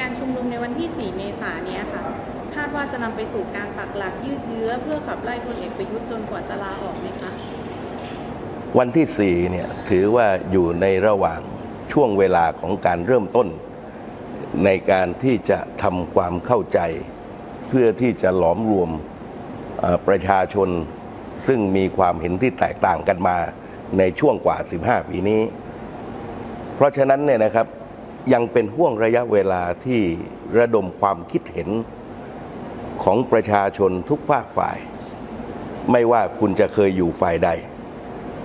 การชุมนุมในวันที่ 4 เมษายนนี้ค่ะ คาดว่าจะนำไปสู่การปักหลักยืดเยื้อ เพื่อขับไล่พลเอกประยุทธ์จนกว่าจะลาออกไหมคะ วันที่ 4 เนี่ยถือว่าอยู่ในระหว่างช่วงเวลาของการเริ่มต้น ในการที่จะทำความเข้าใจ เพื่อที่จะหลอมรวมประชาชนซึ่งมีความเห็นที่แตกต่างกันมาในช่วงกว่า 15 ปีนี้ เพราะฉะนั้นเนี่ยนะครับ ยังเป็นห่วงระยะเวลาที่ระดมความคิดเห็นของประชาชนทุกภาคฝ่าย ไม่ว่าคุณจะเคยอยู่ฝ่ายใด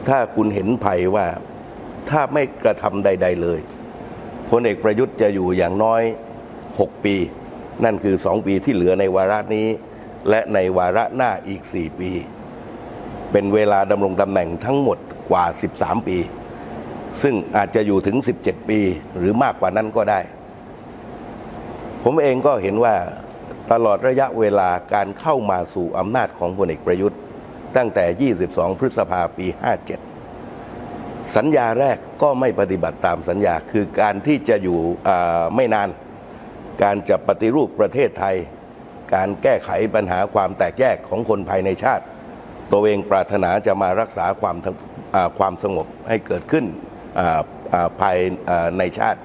ถ้าคุณเห็นภัยว่าถ้าไม่กระทำใด ๆ เลยพลเอกประยุทธ์จะอยู่อย่างน้อย 6 ปี นั่นคือ 2 ปีที่เหลือในวาระนี้ และในวาระหน้าอีก 4 ปี เป็นเวลาดำรงตำแหน่งทั้งหมดกว่า 13 ปี ซึ่งอาจจะอยู่ถึง 17 ปีหรือมากกว่านั้นก็ได้ ผมเองก็เห็นว่าตลอดระยะเวลาการเข้ามาสู่อำนาจของพลเอกประยุทธ์ ตั้งแต่ 22 พฤษภาปี 57 สัญญาแรกก็ไม่ปฏิบัติตามสัญญาคือการที่จะอยู่ไม่นาน การจะปฏิรูปประเทศไทย การแก้ไขปัญหาความแตกแยกของคนภายในชาติ ตัวเองปรารถนาจะมารักษาความความสงบให้เกิดขึ้น ภายในชาติ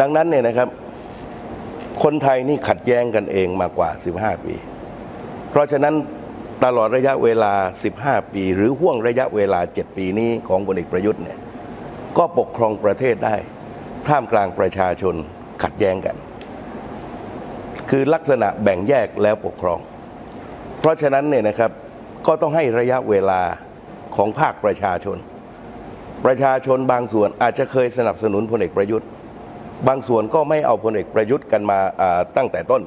ดังนั้นเนี่ยนะครับ คนไทยนี่ขัดแย้งกันเองมากว่า 15 ปี เพราะฉะนั้นตลอดระยะเวลา 15 ปี หรือห่วงระยะเวลา 7 ปีนี้ของพลเอกประยุทธ์เนี่ยก็ปกครองประเทศได้ ท่ามกลางประชาชนขัดแย้งกัน คือลักษณะแบ่งแยกแล้วปกครอง เพราะฉะนั้นเนี่ยนะครับก็ต้องให้ระยะเวลาของภาคประชาชน ประชาชนบางส่วนอาจจะเคยสนับสนุนพลเอกประยุทธ์ บางส่วนก็ไม่เอาพลเอกประยุทธ์กันมาตั้งแต่ต้น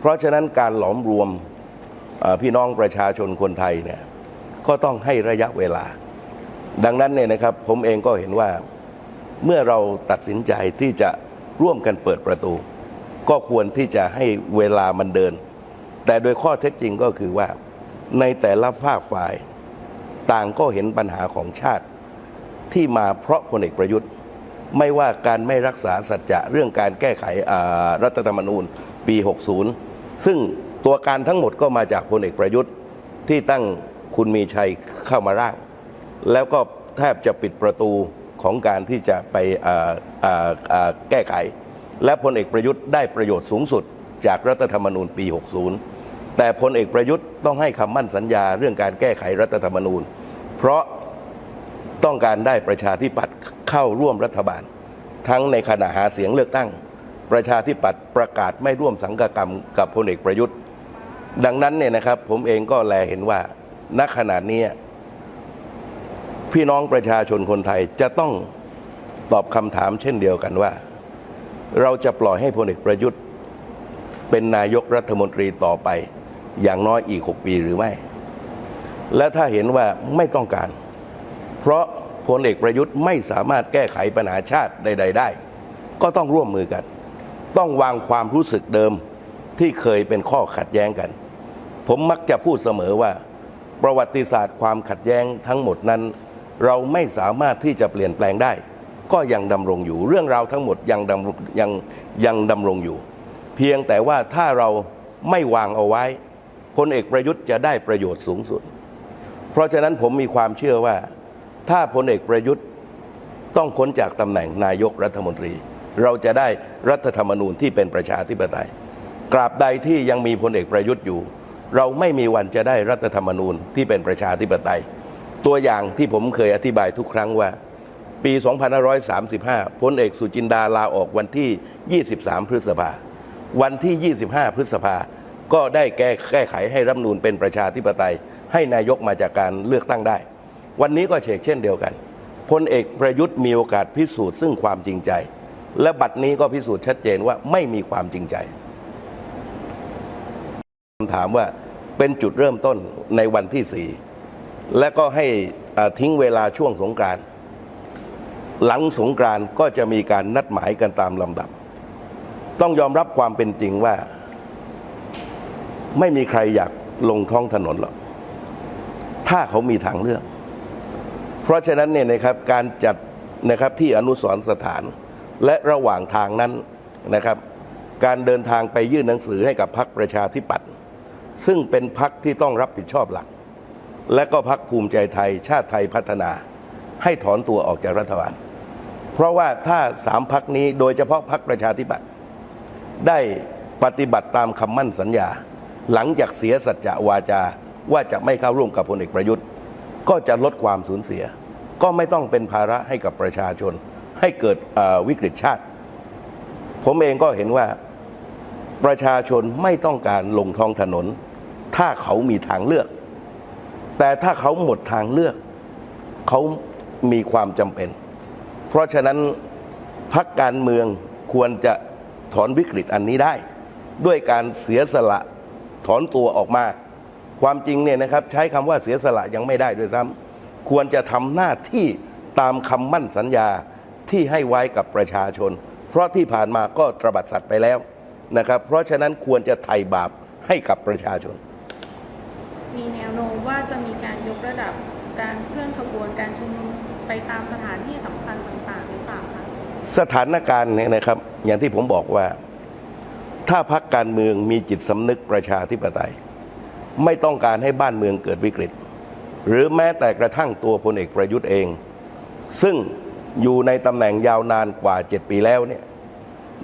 เพราะฉะนั้นการหลอมรวมพี่น้องประชาชนคนไทยเนี่ยก็ต้องให้ระยะเวลา ดังนั้นเนี่ยนะครับผมเองก็เห็นว่าเมื่อเราตัดสินใจที่จะร่วมกันเปิดประตู ก็ควรที่จะให้เวลามันเดิน แต่โดยข้อเท็จจริงก็คือว่าในแต่ละภาคฝ่าย ต่างก็เห็นปัญหาของชาติ ที่มาเพราะพลเอกประยุทธ์ ไม่ว่าการไม่รักษาสัจจะเรื่องการแก้ไขรัฐธรรมนูญปี 60 ซึ่งตัวการทั้งหมดก็มาจากพลเอกประยุทธ์ที่ตั้งคุณมีชัยเข้ามาร่าง แล้วก็แทบจะปิดประตูของการที่จะไปแก้ไข และพลเอกประยุทธ์ได้ประโยชน์สูงสุดจากรัฐธรรมนูญปี 60 แต่พลเอกประยุทธ์ต้องให้คำมั่นสัญญาเรื่องการแก้ไขรัฐธรรมนูญ เพราะ ต้องการได้ประชาธิปัตย์เข้าร่วมรัฐบาล ทั้งในขณะหาเสียงเลือกตั้ง ประชาธิปัตย์ประกาศไม่ร่วมสังกกรรมกับพลเอกประยุทธ์ ดังนั้นเนี่ยนะครับผมเองก็แลเห็นว่าณขณะนี้พี่น้องประชาชนคนไทยจะต้องตอบคำถามเช่นเดียวกันว่า เราจะปล่อยให้พลเอกประยุทธ์ เป็นนายกรัฐมนตรีต่อไป อย่างน้อยอีก 6 ปีหรือไม่ และถ้าเห็นว่าไม่ต้องการ เพราะพลเอกประยุทธ์ไม่สามารถแก้ไขปัญหาชาติใด ๆ ได้ ก็ต้องร่วมมือกัน ต้องวางความรู้สึกเดิมที่เคยเป็นข้อขัดแย้งกัน ผมมักจะพูดเสมอว่า ประวัติศาสตร์ความขัดแย้งทั้งหมดนั้น เราไม่สามารถที่จะเปลี่ยนแปลงได้ ก็ยังดำรงอยู่ เรื่องราวทั้งหมดยังดำรงยังยังดำรงอยู่ เพียงแต่ว่าถ้าเราไม่วางเอาไว้พลเอกประยุทธ์จะได้ประโยชน์สูงสุด เพราะฉะนั้นผมมีความเชื่อว่า ถ้าพลเอกประยุทธ์ต้องพ้นจากตำแหน่งนายกรัฐมนตรี เราจะได้รัฐธรรมนูญที่เป็นประชาธิปไตยตราบใดที่ยังมีพลเอกประยุทธ์อยู่ เราไม่มีวันจะได้รัฐธรรมนูญที่เป็นประชาธิปไตย ตัวอย่างที่ผมเคยอธิบายทุกครั้งว่า ปี 2535 พลเอกสุจินดาลาออกวันที่ 23 พฤษภา วันที่ 25 พฤษภา ก็ได้แก้แก้ไขให้รัฐมนูญเป็นประชาธิปไตย ให้นายกมาจากการเลือกตั้งได้ วันนี้ก็เชกเช่นเดียวกันพลเอกประยุทธ์มีโอกาสพิสูจน์ซึ่งความจริงใจ และบัดนี้ก็พิสูจน์ชัดเจนว่าไม่มีความจริงใจคำถามว่าเป็นจุดเริ่มต้นในวันที่สี่และก็ให้ทิ้งเวลาช่วงสงกรานต์หลังสงกรานต์ก็จะมีการนัดหมายกันตามลำดับ ต้องยอมรับความเป็นจริงว่า ไม่มีใครอยากลงท้องถนนหรอกถ้าเขามีทางเลือก เพราะฉะนั้นเนี่ยนะครับการจัดนะครับที่อนุสรณ์สถาน และระหว่างทางนั้นนะครับการเดินทางไปยื่นหนังสือให้กับพรรคประชาธิปัตย์ซึ่งเป็นพรรคที่ต้องรับผิดชอบหลัก และก็พรรคภูมิใจไทย ชาติไทยพัฒนา ให้ถอนตัวออกจากรัฐบาล เพราะว่าถ้าสามพักนี้โดยเฉพาะพรรคประชาธิปัตย์ได้ปฏิบัติตามคำมั่นสัญญา หลังจากเสียสัจจะวาจาว่าจะไม่เข้าร่วมกับพลเอกประยุทธ์ ก็จะลดความสูญเสีย ก็ไม่ต้องเป็นภาระให้กับประชาชน ให้เกิดวิกฤตชาติ ผมเองก็เห็นว่าประชาชนไม่ต้องการลงท้องถนน ถ้าเขามีทางเลือก แต่ถ้าเขาหมดทางเลือก เขามีความจำเป็น เพราะฉะนั้นพักการเมืองควรจะถอนวิกฤตอันนี้ได้ ด้วยการเสียสละถอนตัวออกมา ความจริงเนี่ยนะครับใช้คำว่าเสียสละยังไม่ได้ด้วยซ้ำควรจะทำหน้าที่ตามคำมั่นสัญญาที่ให้ไว้กับประชาชน เพราะที่ผ่านมาก็ตระบัดสัตว์ไปแล้วนะครับ เพราะฉะนั้นควรจะไถ่บาปให้กับประชาชน มีแนวโน้มว่าจะมีการยกระดับการเคลื่อนขบวนการชุมนุมไปตามสถานที่สำคัญต่างๆหรือเปล่าคะสถานการณ์เนี่ยนะครับ อย่างที่ผมบอกว่า ถ้าพักการเมืองมีจิตสำนึกประชาธิปไตย ไม่ต้องการให้บ้านเมืองเกิดวิกฤต หรือแม้แต่กระทั่งตัวพลเอกประยุทธ์เอง ซึ่งอยู่ในตำแหน่งยาวนานกว่า 7 ปีแล้วเนี่ย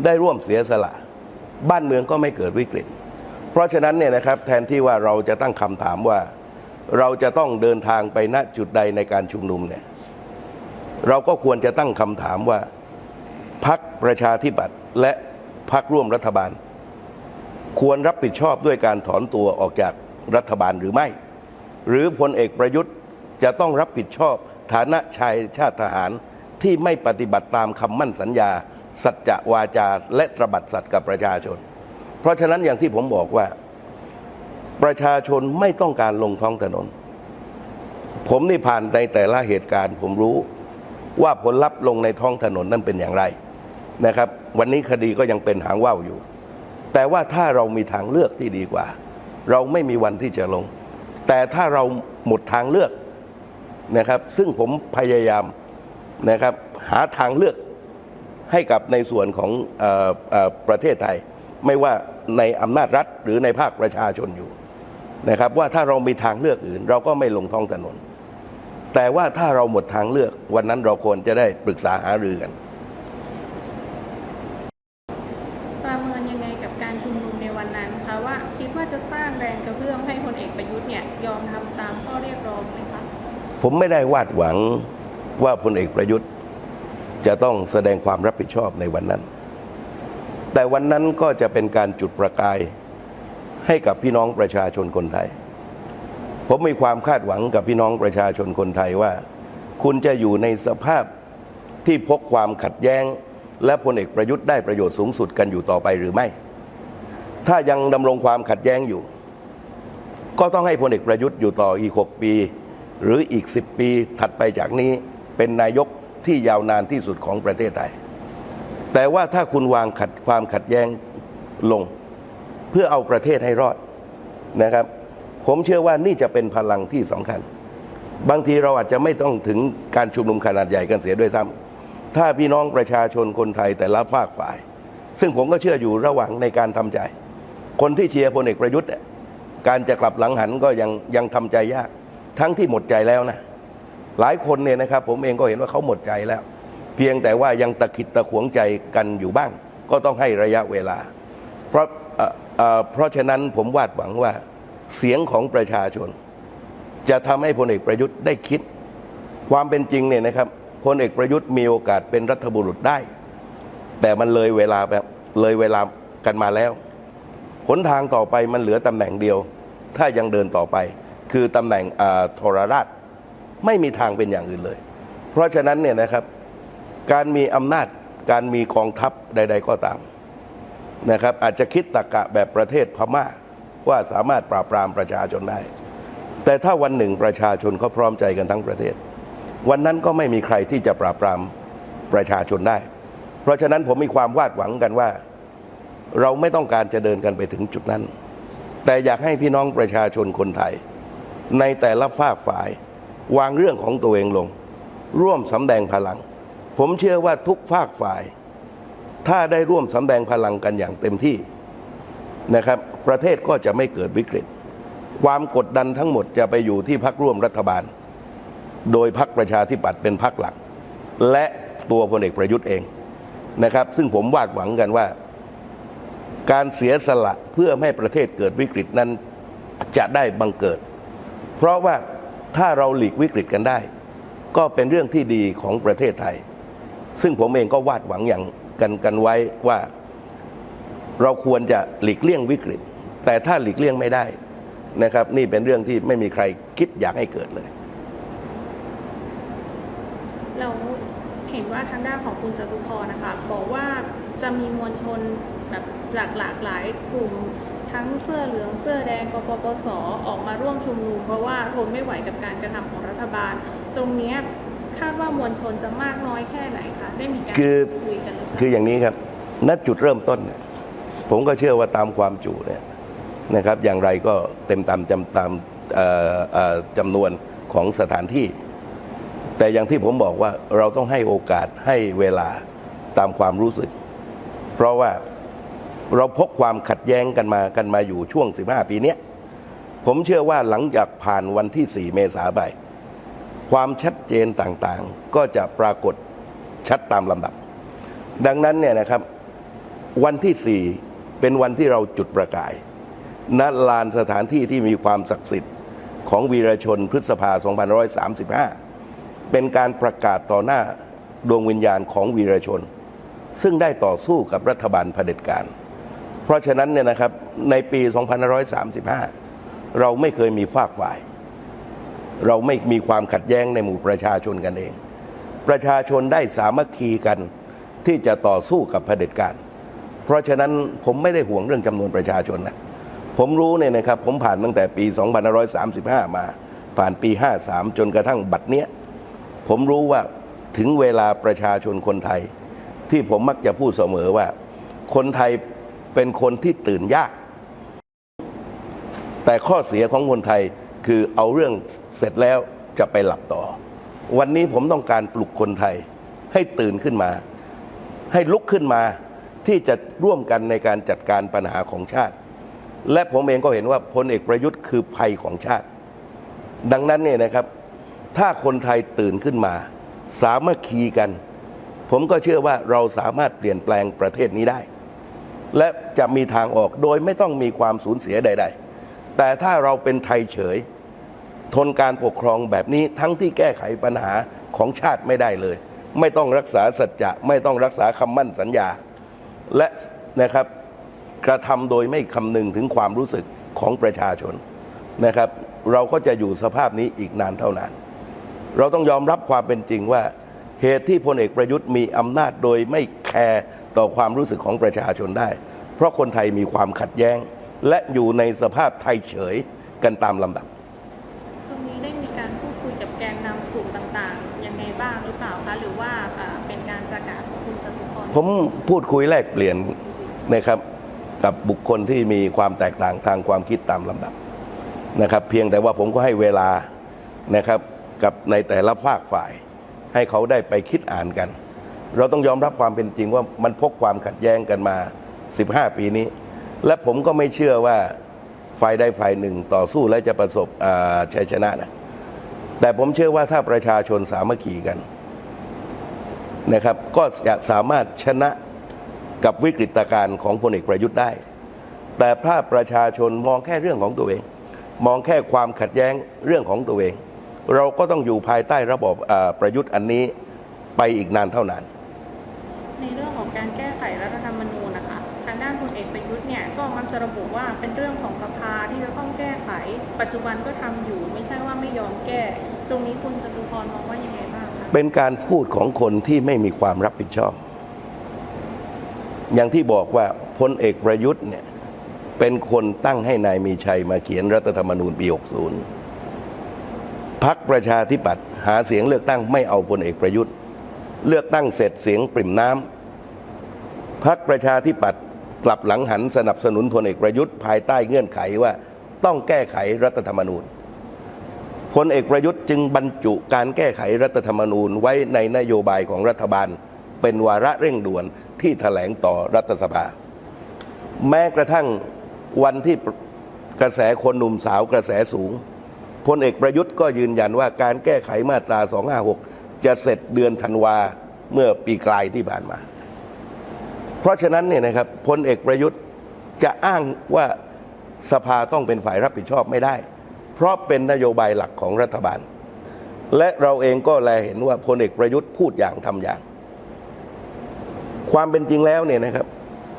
ได้ร่วมเสียสละ บ้านเมืองก็ไม่เกิดวิกฤต เพราะฉะนั้นเนี่ยนะครับแทนที่ว่าเราจะตั้งคำถามว่า เราจะต้องเดินทางไปณจุดใดในการชุมนุมเนี่ยเราก็ควรจะตั้งคำถามว่าพักประชาธิปัตย์และพักร่วมรัฐบาล ควรรับผิดชอบด้วยการถอนตัวออกจาก รัฐบาลหรือไม่ หรือพลเอกประยุทธ์จะต้องรับผิดชอบฐานะชายชาติทหารที่ไม่ปฏิบัติตามคำมั่นสัญญา สัจจะวาจาและตระบัดสัตย์กับประชาชน เพราะฉะนั้นอย่างที่ผมบอกว่า ประชาชนไม่ต้องการลงท้องถนน ผมนี่ผ่านในแต่ละเหตุการณ์ ผมรู้ว่าผลลัพธ์ลงในท้องถนนนั้นเป็นอย่างไรนะครับ วันนี้คดีก็ยังเป็นหางว่าวอยู่ แต่ว่าถ้าเรามีทางเลือกที่ดีกว่า เราไม่มีวันที่จะลง แต่ถ้าเราหมดทางเลือกนะครับ ซึ่งผมพยายามนะครับหาทางเลือกให้กับในส่วนของออประเทศไทย ไม่ว่าในอำนาจรัฐหรือในภาคประชาชนอยู่นะครับ ว่าถ้าเรามีทางเลือกอื่น เราก็ไม่ลงท้องถนน แต่ว่าถ้าเราหมดทางเลือกวันนั้นเราควรจะได้ปรึกษาหารือกัน ผมไม่ได้วาดหวังว่าพลเอกประยุทธ์ จะต้องแสดงความรับผิดชอบในวันนั้น แต่วันนั้นก็จะเป็นการจุดประกายให้กับพี่น้องประชาชนคนไทย ผมมีความคาดหวังกับพี่น้องประชาชนคนไทยว่า คุณจะอยู่ในสภาพที่พกความขัดแย้ง และพลเอกประยุทธ์ได้ประโยชน์สูงสุดกันอยู่ต่อไปหรือไม่ ถ้ายังดำรงความขัดแย้งอยู่ ก็ต้องให้พลเอกประยุทธ์อยู่ต่ออีก 6 ปี หรืออีก 10 ปีถัดไปจากนี้เป็นนายกที่ยาวนานที่สุดของประเทศไทย แต่ว่าถ้าคุณวางขัดความขัดแย้งลง เพื่อเอาประเทศให้รอดนะครับ ผมเชื่อว่านี่จะเป็นพลังที่สำคัญ บางทีเราอาจจะไม่ต้องถึงการชุมนุมขนาดใหญ่กันเสียด้วยซ้ำถ้าพี่น้องประชาชนคนไทยแต่ละฝากฝ่าย ซึ่งผมก็เชื่ออยู่ระหว่างในการทำใจ คนที่เชียร์พลเอกประยุทธ์การจะกลับหลังหันก็ยังยังทำใจยาก ทั้งที่หมดใจแล้วนะหลายคนเนี่ยนะครับ ผมเองก็เห็นว่าเขาหมดใจแล้ว เพียงแต่ว่ายังตะขิดตะขวงใจกันอยู่บ้าง ก็ต้องให้ระยะเวลา เพราะเอ่อเอ่อเพราะฉะนั้นผมวาดหวังว่าเสียงของประชาชน จะทำให้พลเอกประยุทธ์ได้คิด ความเป็นจริงเนี่ยนะครับพลเอกประยุทธ์มีโอกาสเป็นรัฐบุรุษได้ แต่มันเลยเวลาแบบเลยเวลากันมาแล้วหนทางต่อไปมันเหลือตำแหน่งเดียว ถ้ายังเดินต่อไป คือตำแหน่งอ่าทรราช ไม่มีทางเป็นอย่างอื่นเลย เพราะฉะนั้นเนี่ยนะครับการมีอำนาจการมีกองทัพใด ๆ ก็ตามนะครับอาจจะคิดตรกกะแบบประเทศพม่าว่าสามารถปราบปรามประชาชนได้ แต่ถ้าวันหนึ่งประชาชนเขาพร้อมใจกันทั้งประเทศ วันนั้นก็ไม่มีใครที่จะปราบปรามประชาชนได้ เพราะฉะนั้นผมมีความวาดหวังกันว่า เราไม่ต้องการจะเดินกันไปถึงจุดนั้น แต่อยากให้พี่น้องประชาชนคนไทย ในแต่ละฝากฝ่าย วางเรื่องของตัวเองลง ร่วมสำแดงพลัง ผมเชื่อว่าทุกภาคฝ่าย ถ้าได้ร่วมสำแดงพลังกันอย่างเต็มที่นะครับ ประเทศก็จะไม่เกิดวิกฤต ความกดดันทั้งหมดจะไปอยู่ที่พักร่วมรัฐบาล โดยพักประชาธิปัตย์เป็นพักหลัก และตัวพลเอกประยุทธ์เองนะครับ ซึ่งผมวาดหวังกันว่า การเสียสละเพื่อให้ประเทศเกิดวิกฤตนั้นจะได้บังเกิด เพราะว่าถ้าเราหลีกวิกฤตกันได้ ก็เป็นเรื่องที่ดีของประเทศไทย ซึ่งผมเองก็วาดหวังอย่างกันกันไว้ว่าเราควรจะหลีกเลี่ยงวิกฤต แต่ถ้าหลีกเลี่ยงไม่ได้นะครับ นี่เป็นเรื่องที่ไม่มีใครคิดอยากให้เกิดเลย เราเห็นว่าทางด้านของคุณจตุพรนะคะ บอกว่าจะมีมวลชนแบบจากหลากหลายกลุ่ม ทั้งเสื้อเหลืองเสื้อแดงกปปสออกมาร่วมชุมนุมเพราะว่าทนไม่ไหวกับการกระทำของรัฐบาล ตรงเนี้ยคาดว่ามวลชนจะมากน้อยแค่ไหนคะได้มีการคือคุยกันหรือเปล่าคืออย่างนี้ครับณจุดเริ่มต้นเนี่ยผมก็เชื่อว่าตามความจุเนี่ยนะครับ อย่างไรก็เต็มตามจำตามเอ่อเอ่อจำนวนของสถานที่ แต่อย่างที่ผมบอกว่าเราต้องให้โอกาสให้เวลาตามความรู้สึก เพราะว่า เราพบความขัดแย้งกันมากันมาอยู่ช่วง 15 ปีเนี้ยผมเชื่อว่าหลังจากผ่านวันที่ 4 เมษาไป ความชัดเจนต่างๆ ก็จะปรากฏชัดตามลำดับ ดังนั้นเนี่ยนะครับวันที่ 4 เป็นวันที่เราจุดประกายณลานสถานที่ที่มีความศักดิ์สิทธิ์ของวีรชนพฤษภา 2535 เป็นการประกาศต่อหน้าดวงวิญญาณของวีรชน ซึ่งได้ต่อสู้กับรัฐบาลเผด็จการ เพราะฉะนั้นเนี่ยนะครับในปี 2535 เราไม่เคยมีฝากฝ่าย เราไม่มีความขัดแย้งในหมู่ประชาชนกันเอง ประชาชนได้สามัคคีกันที่จะต่อสู้กับเผด็จการ เพราะฉะนั้นผมไม่ได้ห่วงเรื่องจำนวนประชาชนนะผมรู้เนี่ยนะครับผมผ่านตั้งแต่ปี 2535 มาผ่านปี 53 จนกระทั่งบัดเนี้ยผมรู้ว่าถึงเวลาประชาชนคนไทย ที่ผมมักจะพูดเสมอว่า คนไทย เป็นคนที่ตื่นยาก แต่ข้อเสียของคนไทยคือเอาเรื่องเสร็จแล้วจะไปหลับต่อ วันนี้ผมต้องการปลุกคนไทยให้ตื่นขึ้นมา ให้ลุกขึ้นมาที่จะร่วมกันในการจัดการปัญหาของชาติ และผมเองก็เห็นว่าพลเอกประยุทธ์คือภัยของชาติ ดังนั้นเนี่ยนะครับ ถ้าคนไทยตื่นขึ้นมา สามัคคีกัน ผมก็เชื่อว่าเราสามารถเปลี่ยนแปลงประเทศนี้ได้ และจะมีทางออกโดยไม่ต้องมีความสูญเสียใด ๆ แต่ถ้าเราเป็นไทยเฉย ทนการปกครองแบบนี้ทั้งที่แก้ไขปัญหาของชาติไม่ได้เลย ไม่ต้องรักษาสัจจะไม่ต้องรักษาคำมั่นสัญญา และนะครับกระทำโดยไม่คำนึงถึงความรู้สึกของประชาชนนะครับ เราก็จะอยู่สภาพนี้อีกนานเท่านานเราต้องยอมรับความเป็นจริงว่าเหตุที่พลเอกประยุทธ์มีอำนาจโดยไม่แคร์ ต่อความรู้สึกของประชาชนได้ เพราะคนไทยมีความขัดแย้ง และอยู่ในสภาพไทยเฉยกันตามลำดับ ตรงนี้ได้มีการพูดคุยกับแกนนำกลุ่มต่างๆ ยังไงบ้างหรือเปล่าคะหรือว่าอ่าเป็นการประกาศของคุณจตุพรผมพูดคุยแลกเปลี่ยนนะครับกับบุคคลที่มีความแตกต่างทางความคิดตามลำดับนะครับเพียงแต่ว่าผมก็ให้เวลานะครับกับในแต่ละฝากฝ่าย ให้เขาได้ไปคิดอ่านกัน เราต้องยอมรับความเป็นจริงว่ามันพกความขัดแย้งกันมา 15 ปีนี้ และผมก็ไม่เชื่อว่าฝ่ายใดฝ่ายหนึ่งต่อสู้และจะประสบชัยชนะนะแต่ผมเชื่อว่าถ้าประชาชนสามัคคีกันนะครับ ก็จะสามารถชนะกับวิกฤตการณ์ของพลเอกประยุทธ์ได้ แต่ถ้าประชาชนมองแค่เรื่องของตัวเอง มองแค่ความขัดแย้งเรื่องของตัวเอง เราก็ต้องอยู่ภายใต้ระบอบอประยุทธ์อันนี้ไปอีกนานเท่านาน ในเรื่องของการแก้ไขรัฐธรรมนูญนะคะทางด้านพลเอกประยุทธ์เนี่ยก็มักจะระบุว่าเป็นเรื่องของสภาที่จะต้องแก้ไข ปัจจุบันก็ทำอยู่ ไม่ใช่ว่าไม่ยอมแก้ ตรงนี้คุณจตุพรมองว่ายังไงบ้างคะเป็นการพูดของคนที่ไม่มีความรับผิดชอบ อย่างที่บอกว่าพลเอกประยุทธ์เนี่ยเป็นคนตั้งให้นายมีชัยมาเขียนรัฐธรรมนูญปี 60พักประชาธิปัตย์หาเสียงเลือกตั้งไม่เอาพลเอกประยุทธ์ เลือกตั้งเสร็จเสียงปริ่มน้ำ พักประชาธิปัตย์กลับหลังหันสนับสนุนพลเอกประยุทธ์ภายใต้เงื่อนไขว่าต้องแก้ไขรัฐธรรมนูญพลเอกประยุทธ์จึงบรรจุการแก้ไขรัฐธรรมนูญไว้ในนโยบายของรัฐบาล เป็นวาระเร่งด่วนที่แถลงต่อรัฐสภา แม้กระทั่งวันที่กระแสคนหนุ่มสาวกระแสสูงพลเอกประยุทธ์ก็ยืนยันว่าการแก้ไขมาตรา 256 จะเสร็จเดือนธันวาเมื่อปีกลายที่ผ่านมา เพราะฉะนั้นเนี่ยนะครับพลเอกประยุทธ์จะอ้างว่าสภาต้องเป็นฝ่ายรับผิดชอบไม่ได้ เพราะเป็นนโยบายหลักของรัฐบาล และเราเองก็แลเห็นว่าพลเอกประยุทธ์พูดอย่างทำอย่าง ความเป็นจริงแล้วเนี่ยนะครับ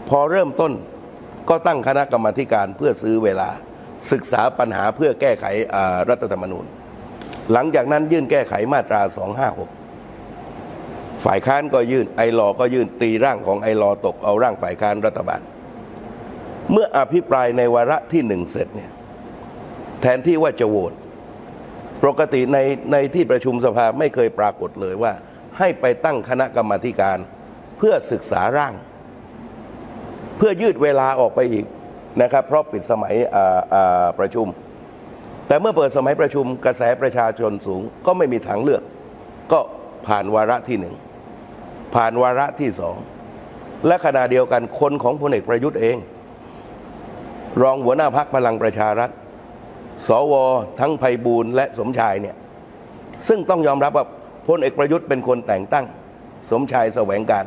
พอเริ่มต้นก็ตั้งคณะกรรมาการเพื่อซื้อเวลาศึกษาปัญหาเพื่อแก้ไขรัฐธรรมนูญ หลังจากนั้นยื่นแก้ไขมาตรา 256 ฝ่ายค้านก็ยื่นไอรอก็ยื่นตีร่างของไอรอตกเอาร่างฝ่ายค้านรัฐบาล เมื่ออภิปรายในวาระที่หนึ่งเสร็จเนี่ยแทนที่ว่าจะโหวตปกติในในที่ประชุมสภาไม่เคยปรากฏเลยว่า ให้ไปตั้งคณะกรรมาการ เพื่อศึกษาร่าง เพื่อยืดเวลาออกไปอีกนะครับ เพราะปิดสมัยประชุม แต่เมื่อเปิดสมัยประชุมกระแสประชาชนสูง ก็ไม่มีทางเลือก ก็ผ่านวาระที่หนึ่ง ผ่านวาระที่สอง และขณะเดียวกันคนของพลเอกประยุทธ์เอง รองหัวหน้าพักพลังประชารัฐ สว ทั้งไพบูลและสมชายเนี่ยซึ่งต้องยอมรับว่าพลเอกประยุทธ์เป็นคนแต่งตั้ง สมชายแสวงการ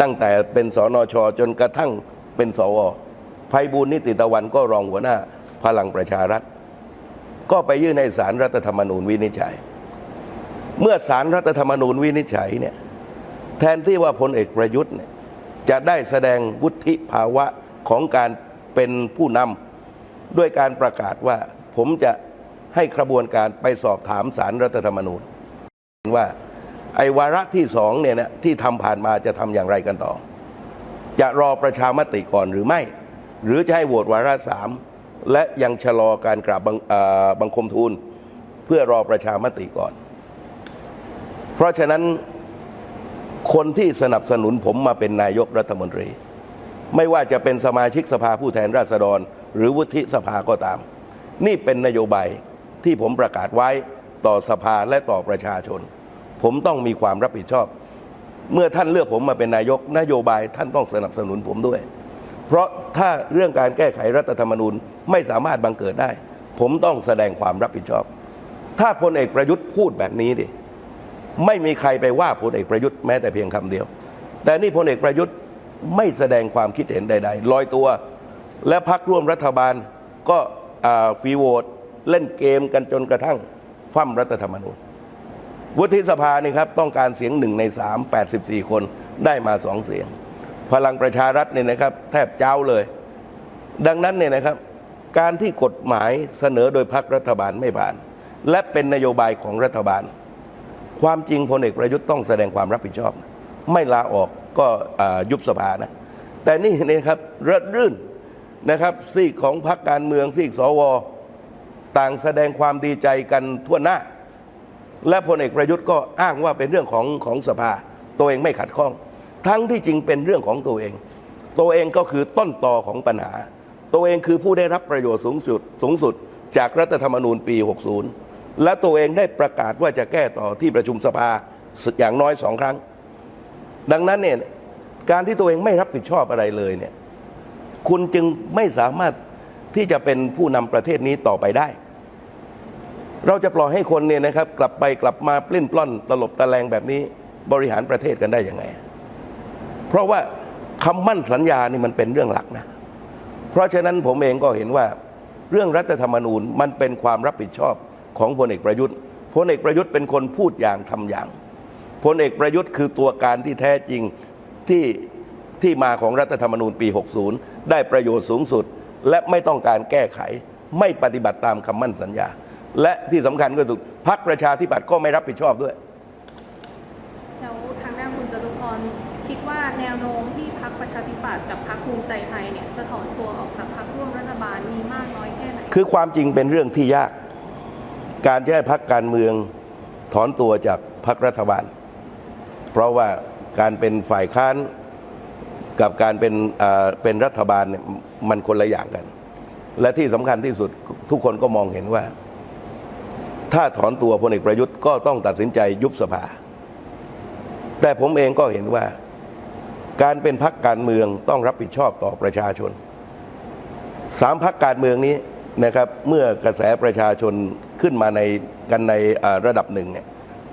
ตั้งแต่เป็นสนชจนกระทั่งเป็นสวไพบูลนิติตะวันก็รองหัวหน้าพลังประชารัฐ ก็ไปยื่นให้สารรัฐธรรมนูญวินิจฉัย เมื่อสารรัฐธรรมนูญวินิจฉัยเนี่ย แทนที่ว่าพลเอกประยุทธ์จะได้แสดงวุฒิภาวะของการเป็นผู้นำด้วยการประกาศว่าผมจะให้กระบวนการไปสอบถามสารรัฐธรรมนูญ ว่าไอ้วาระที่สองเนี่ยนะที่ทำผ่านมาจะทำอย่างไรกันต่อ จะรอประชามติก่อนหรือไม่ หรือจะให้โหวตวาระสามและยังชะลอการกราบบังบังคมทูล เพื่อรอประชามติก่อน เพราะฉะนั้น คนที่สนับสนุนผมมาเป็นนายกรัฐมนตรี ไม่ว่าจะเป็นสมาชิกสภาผู้แทนราษฎร หรือวุฒิสภาก็ตาม นี่เป็นนโยบายที่ผมประกาศไว้ต่อสภาและต่อประชาชน ผมต้องมีความรับผิดชอบ เมื่อท่านเลือกผมมาเป็นนายกนโยบายท่านต้องสนับสนุนผมด้วย เพราะถ้าเรื่องการแก้ไขรัฐธรรมนูญไม่สามารถบังเกิดได้ ผมต้องแสดงความรับผิดชอบ ถ้าพลเอกประยุทธ์พูดแบบนี้ดิ ไม่มีใครไปว่าพลเอกประยุทธ์แม้แต่เพียงคำเดียว แต่นี่พลเอกประยุทธ์ไม่แสดงความคิดเห็นใด ๆ ลอยตัว และพักร่วมรัฐบาลก็ฟีโวตเล่นเกมกันจนกระทั่งคว่ำรัฐธรรมนูญวุฒิสภานี่ครับต้องการเสียงหนึ่งในสามแปดสิบสี่คนได้มาสองเสียง พลังประชารัฐเนี่ยนะครับ แทบเจ้าเลย ดังนั้นเนี่ยนะครับ การที่กฎหมายเสนอโดยพรรครัฐบาลไม่ผ่าน และเป็นนโยบายของรัฐบาล ความจริงพลเอกประยุทธ์ต้องแสดงความรับผิดชอบ ไม่ลาออกก็ยุบสภานะ แต่นี่นะครับระรื่นนะครับซีกของพรรคการเมืองซีกสวต่างแสดงความดีใจกันทั่วหน้า และพลเอกประยุทธ์ก็อ้างว่าเป็นเรื่องของของสภา ตัวเองไม่ขัดข้อง ทั้งที่จริงเป็นเรื่องของตัวเอง ตัวเองก็คือต้นตอของปัญหา ตัวเองคือผู้ได้รับประโยชน์สูงสุดสูงสุดจากรัฐธรรมนูญปี 60 และตัวเองได้ประกาศว่าจะแก้ต่อที่ประชุมสภาอย่างน้อยสองครั้ง ดังนั้นเนี่ยการที่ตัวเองไม่รับผิดชอบอะไรเลยเนี่ยคุณจึงไม่สามารถที่จะเป็นผู้นำประเทศนี้ต่อไปได้ เราจะปล่อยให้คนเนี่ยนะครับ กลับไปกลับมาปลิ้นปล้อนตลบตะแลงแบบนี้บริหารประเทศกันได้ยังไง เพราะว่าคำมั่นสัญญานี่มันเป็นเรื่องหลักนะ เพราะฉะนั้นผมเองก็เห็นว่าเรื่องรัฐธรรมนูญมันเป็นความรับผิดชอบ ของพลเอกประยุทธ์พลเอกประยุทธ์เป็นคนพูดอย่างทำอย่างพลเอกประยุทธ์คือตัวการที่แท้จริงที่ที่มาของรัฐธรรมนูญปี 60 ได้ประโยชน์สูงสุด และไม่ต้องการแก้ไข ไม่ปฏิบัติตามคำมั่นสัญญา และที่สำคัญก็คือพรรคประชาธิปัตย์ก็ไม่รับผิดชอบด้วย แล้วทางด้านคุณจตุพรคิดว่าแนวโน้มที่พักประชาธิปัตย์กับพักภูมิใจไทยเนี่ยจะถอนตัวออกจากพักร่วมรัฐบาลมีมากน้อยแค่ไหน คือความจริงเป็นเรื่องที่ยาก การจะให้พักการเมืองถอนตัวจากพักรัฐบาล เพราะว่าการเป็นฝ่ายค้านกับการเป็นเอ่อเป็นรัฐบาลเนี่ยมันคนละอย่างกัน และที่สำคัญที่สุดทุกคนก็มองเห็นว่า ถ้าถอนตัวพลเอกประยุทธ์ก็ต้องตัดสินใจยุบสภา แต่ผมเองก็เห็นว่า การเป็นพักการเมืองต้องรับผิดชอบต่อประชาชนสามพักการเมืองนี้ นะครับเมื่อกระแสประชาชนขึ้นมาในกันในระดับหนึ่งเนี่ย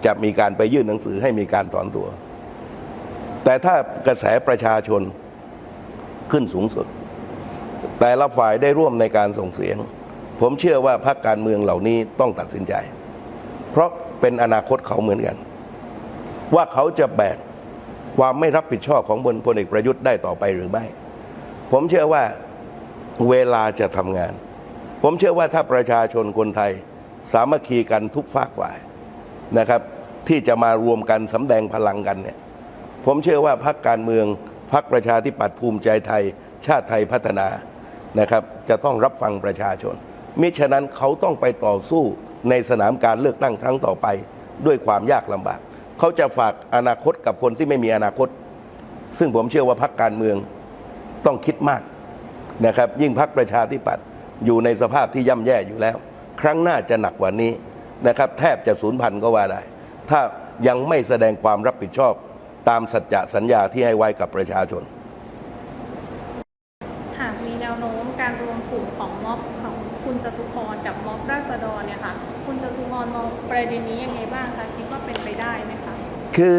จะมีการไปยื่นหนังสือให้มีการถอนตัว แต่ถ้ากระแสประชาชนขึ้นสูงสุด แต่ละฝ่ายได้ร่วมในการส่งเสียง ผมเชื่อว่าพรรคการเมืองเหล่านี้ต้องตัดสินใจ เพราะเป็นอนาคตเขาเหมือนกัน ว่าเขาจะแบกความไม่รับผิดชอบของบนพลเอกประยุทธ์ได้ต่อไปหรือไม่ ผมเชื่อว่าเวลาจะทำงาน ผมเชื่อว่าถ้าประชาชนคนไทย สามัคคีกันทุกฝากฝ่ายนะครับ ที่จะมารวมกันสำแดงพลังกันเนี่ยผมเชื่อว่าพรรคการเมืองพรรคประชาธิปัตย์ภูมิใจไทย ชาติไทยพัฒนานะครับ จะต้องรับฟังประชาชน มิฉะนั้นเขาต้องไปต่อสู้ในสนามการเลือกตั้งครั้งต่อไปด้วยความยากลำบาก เขาจะฝากอนาคตกับคนที่ไม่มีอนาคต ซึ่งผมเชื่อว่าพรรคการเมืองต้องคิดมากนะครับ ยิ่งพรรคประชาธิปัตย์ อยู่ในสภาพที่ย่ำแย่อยู่แล้ว ครั้งหน้าจะหนักกว่านี้นะครับแทบจะสูญพันธุ์ก็ว่าได้ ถ้ายังไม่แสดงความรับผิดชอบตามสัจจะสัญญาที่ให้ไว้กับประชาชน หากมีแนวโน้มการรวมกลุ่มของม็อบของคุณจตุพรกับม็อบราษฎรเนี่ยค่ะคุณจตุพรมองประเด็นนี้ยังไงบ้างคะคิดว่าเป็นไปได้ไหมคะคือ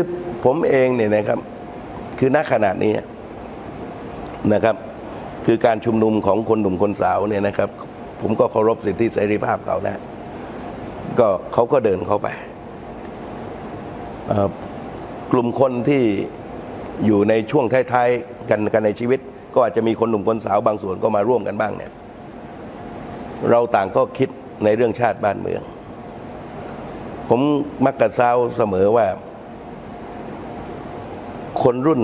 ผมเองเนี่ยนะครับ คือณขณะนี้นะครับ คือการชุมนุมของคนหนุ่มคนสาวเนี่ยนะครับ ผมก็เคารพสิทธิเสรีภาพเขานะ ก็เขาก็เดินเข้าไปกลุ่มคนที่อยู่ในช่วงท้ายๆกันกันในชีวิต ก็อาจจะมีคนหนุ่มคนสาวบางส่วนก็มาร่วมกันบ้างเนี่ย เราต่างก็คิดในเรื่องชาติบ้านเมือง ผมมักกะเซาเสมอว่า คนรุ่น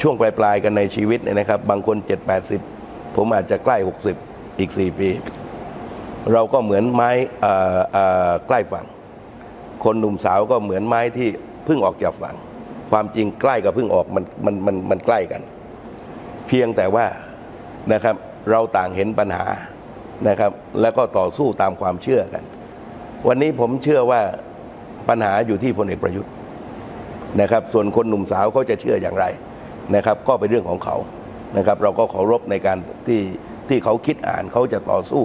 ช่วงปลายๆกันในชีวิตเนี่ยนะครับ บางคน 7 80 ผมอาจจะใกล้ 60 อีก 4 ปี เราก็เหมือนไม้ใกล้ฝั่ง คนหนุ่มสาวก็เหมือนไม้ที่เพิ่งออกจากฝั่ง ความจริงใกล้กับเพิ่งออกมันมันมันมันใกล้กัน เพียงแต่ว่านะครับเราต่างเห็นปัญหานะครับ แล้วก็ต่อสู้ตามความเชื่อกัน วันนี้ผมเชื่อว่าปัญหาอยู่ที่พลเอกประยุทธ์นะครับ ส่วนคนหนุ่มสาวเขาจะเชื่ออย่างไร นะครับก็เป็นเรื่องของเขานะครับเราก็เคารพในการที่ที่เขาคิดอ่านเขาจะต่อสู้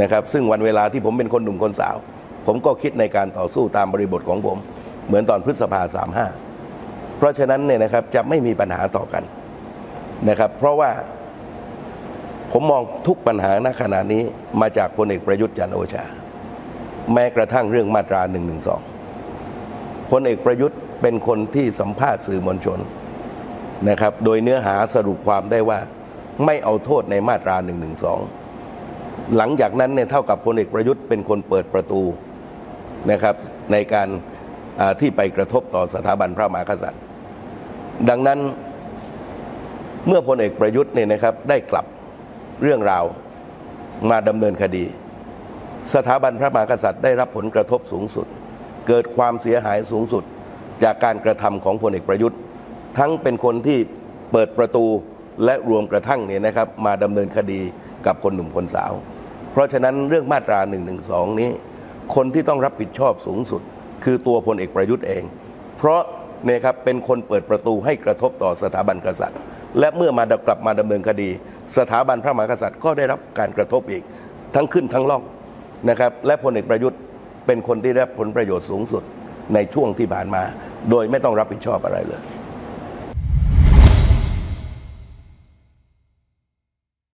นะครับซึ่งวันเวลาที่ผมเป็นคนหนุ่มคนสาว ผมก็คิดในการต่อสู้ตามบริบทของผม เหมือนตอนพฤษภาสามห้าเพราะฉะนั้นเนี่ยนะครับจะไม่มีปัญหาต่อกันนะครับ เพราะว่าผมมองทุกปัญหาณขณะนี้มาจากพลเอกประยุทธ์จันโอชา แม้กระทั่งเรื่องมาตรา1นึพลเอกประยุทธ์เป็นคนที่สัมภาษณ์สื่อมวลชน นะครับ โดยเนื้อหาสรุปความได้ว่าไม่เอาโทษในมาตรา1นึหลังจากนั้นเนี่ยเท่ากับพลเอกประยุทธ์เป็นคนเปิดประตูนะครับในการที่ไปกระทบต่อสถาบันพระมหากษัตริย์ ดังนั้นเมื่อพลเอกประยุทธ์เนี่ยนะครับได้กลับเรื่องราวมาดำเนินคดี สถาบันพระมหากษัตริย์ได้รับผลกระทบสูงสุด เกิดความเสียหายสูงสุดจากการกระทำของพลเอกประยุทธ์ ทั้งเป็นคนที่เปิดประตูและรวมกระทั่งเนี่ยนะครับมาดำเนินคดีกับคนหนุ่มคนสาว เพราะฉะนั้นเรื่องมาตรา1นึนี้ คนที่ต้องรับผิดชอบสูงสุด คือตัวพลเอกประยุทธ์เอง เพราะเนี่ยครับเป็นคนเปิดประตูให้กระทบต่อสถาบันกษัตริย์ และเมื่อมากลับมาดำเนินคดี สถาบันพระมหากษัตริย์ก็ได้รับการกระทบอีก ทั้งขึ้นทั้งล่องนะครับและพลเอกประยุทธ์เป็นคนที่ได้รับผลประโยชน์สูงสุดในช่วงที่ผ่านมา โดยไม่ต้องรับผิดชอบอะไรเลย